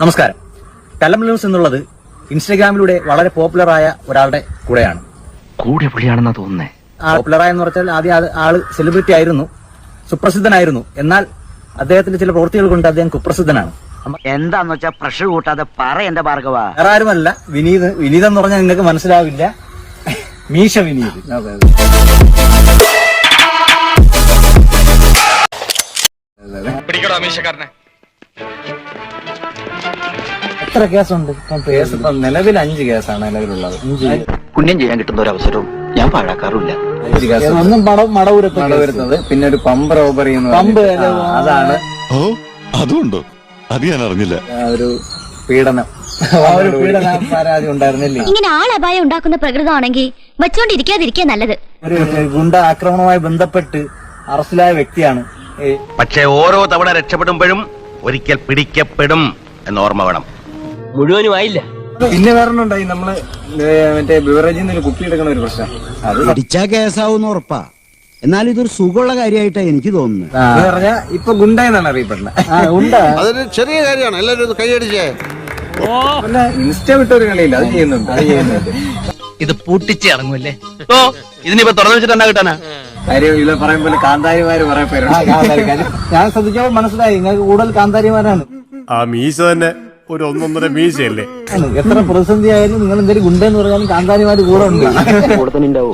നമസ്കാരം. കലം ന്യൂസ് എന്നുള്ളത് ഇൻസ്റ്റഗ്രാമിലൂടെ വളരെ പോപ്പുലറായ ഒരാളുടെ കൂടെയാണ്. കൂടെ പുള്ളിയാണെന്നാ തോന്നുന്നേ. പോപ്പുലറായ എന്ന് പറഞ്ഞാൽ ആദ്യം അത് ആൾ സെലിബ്രിറ്റി ആയിരുന്നു സുപ്രസിദ്ധനായിരുന്നു. എന്നാൽ അദ്ദേഹത്തിന്റെ ചില പ്രവൃത്തികൾ കൊണ്ട് അദ്ദേഹം കുപ്രസിദ്ധനാണ്. എന്താന്ന് വെച്ചാൽ പ്രഷർ കൂട്ടാതെ പറ എന്റെ ഭാർഗവ. വേറെ ആരുമല്ല വിനീത്. വിനീത് എന്ന് പറഞ്ഞാൽ നിങ്ങൾക്ക് മനസ്സിലാവില്ല. മീശ വിനീത്. എത്ര കേസുണ്ട് കേസ് ഇപ്പം നിലവിൽ അഞ്ച് കേസാണ് നിലവിലുള്ളത്. പുണ്യം ചെയ്യാൻ കിട്ടുന്ന ഒരു അവസരവും ഞാൻ പാഴാക്കാറില്ല അഞ്ച് കേസ് ഒന്നും മടവൂരത്ത് വരുന്നത് പിന്നെ ഒരു പമ്പ് റോബറി എന്ന് പമ്പ് പറഞ്ഞിട്ട് ആ, അതാണ്. ഓ അതുണ്ടോ? അത് ഞാൻ അറിഞ്ഞില്ല. ആ ഒരു പീഡനം. ആ ഒരു പീഡന പരാതി ഉണ്ടായിരുന്നില്ലേ? ഇങ്ങനെ ആളപായം ഉണ്ടാക്കുന്ന പ്രകൃതമാണെങ്കിൽ വെച്ചോണ്ടിരിക്കാതിരിക്കാ നല്ലത്. ഒരു ഗുണ്ട ആക്രമണവുമായി ബന്ധപ്പെട്ട് അറസ്റ്റിലായ വ്യക്തിയാണ്. ഈ പക്ഷേ ഓരോ തവണ രക്ഷപ്പെടുമ്പോഴും ഒരിക്കൽ പിടിക്കപ്പെടും എന്ന് ഓർമ്മ വേണം. മുഴുവനുമായില്ല. പിന്നെ വേറൊന്നുണ്ടായി നമ്മൾ മറ്റേ ബിവറേജിൽ നിന്ന് ഒരു കുപ്പി എടുക്കണ ഒരു പ്രശ്നം. അത് പിടിച്ചാ കേസാവുന്ന ഉറപ്പാ. എന്നാൽ ഇതൊരു സുഖമുള്ള കാര്യമായിട്ടാ എനിക്ക് തോന്നുന്നത്. ഇപ്പൊ ഗുണ്ടെന്നാണ് അറിയപ്പെടുന്നത് അതൊരു ചെറിയ കാര്യമാണ്. എല്ലാരും ഒന്ന് കൈയടിച്ചേ. പിന്നെ ഇൻസ്റ്റ വിട്ട ഒരു കളിയില്ല. അത് ചെയ്യുന്നുണ്ട്. അത് ചെയ്യുന്നുണ്ട്. ഇത് പൂട്ടിച്ച് ഇറങ്ങുമല്ലേ ഓ ഇതിനിപ്പോ തുറന്നു വെച്ചിട്ട് എന്താ കിട്ടാനാ? കാര്യം ഇതിൽ പറയും പോലെ കാന്താരിമാര് പറയാൻ പേരുണ്ട്. കാന്താരി. ഞാൻ ശ്രദ്ധിച്ചപ്പോൾ മനസ്സിലായി. നിങ്ങൾക്ക് കൂടുതൽ കാന്താരിമാരാണ്. ആ മീശ തന്നെ. ഒരു ഒന്നൊന്നര മീശയല്ലേ. എത്ര പ്രതിസന്ധി ആയാലും നിങ്ങൾ എന്തെങ്കിലും ഗുണ്ടെന്ന് പറഞ്ഞാലും കാന്താരിമാര് കൂടെ ഉണ്ട്.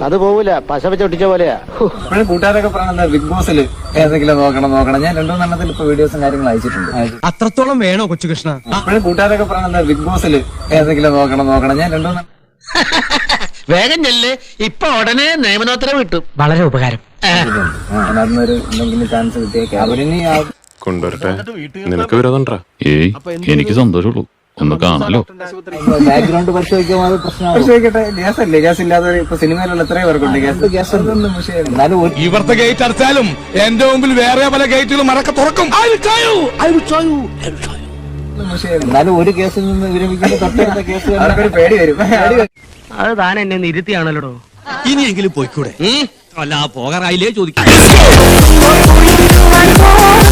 അത് പോവില്ല പശ വെച്ചൊട്ടിച്ച പോലെയാ. ഇപ്പോഴും കൂട്ടുകാരൊക്കെ പറയുന്നത് ബിഗ് ബോസിൽ ഏതെങ്കിലും നോക്കണം നോക്കണം. ഞാൻ രണ്ടു മൂന്നെണ്ണത്തിൽ ഇപ്പൊ വീഡിയോസും കാര്യങ്ങളും അയച്ചിട്ടുണ്ട്. അത്രത്തോളം വേണോ കൊച്ചുകൃഷ്ണ? ഇപ്പോഴും കൂട്ടുകാരൊക്കെ പറയുന്നത് ബിഗ് ബോസിൽ ഏതെങ്കിലും നോക്കണം നോക്കണം. ഞാൻ രണ്ടു വേഗം ചെല്ല്. ഇപ്പൊ ഉടനെ നിയമനോത്തരം കിട്ടും. വളരെ ഉപകാരം അതിനൊരു എന്തെങ്കിലും ചാൻസ് കിട്ടിയേക്കാം. അവരിനി കൊണ്ടുവരട്ടെ. നിനക്ക് വിരോധണ്ടാ ഏയ് എനിക്ക് സന്തോഷമുള്ളൂ. ഒന്ന് കാണാലോ ബാക്ക്ഗ്രൗണ്ട് ഒരു ഗേറ്റ് അടച്ചാലും എന്റെ മുമ്പിൽ വേറെ പല ഗേറ്റുകളും അടക്ക തുറക്കും. എന്നാലും ഒരു കേസിൽ നിന്ന് വിരമിക്കുന്ന തൊട്ടടുത്ത കേസ് പേടി വരും. അത് താൻ എന്നെ ഒന്ന് ഇരുത്തിയാണല്ലോ ഇനിയെങ്കിലും പോയിക്കൂടെ? അല്ല പോകാറായില്ലേ ചോദിക്കാം ും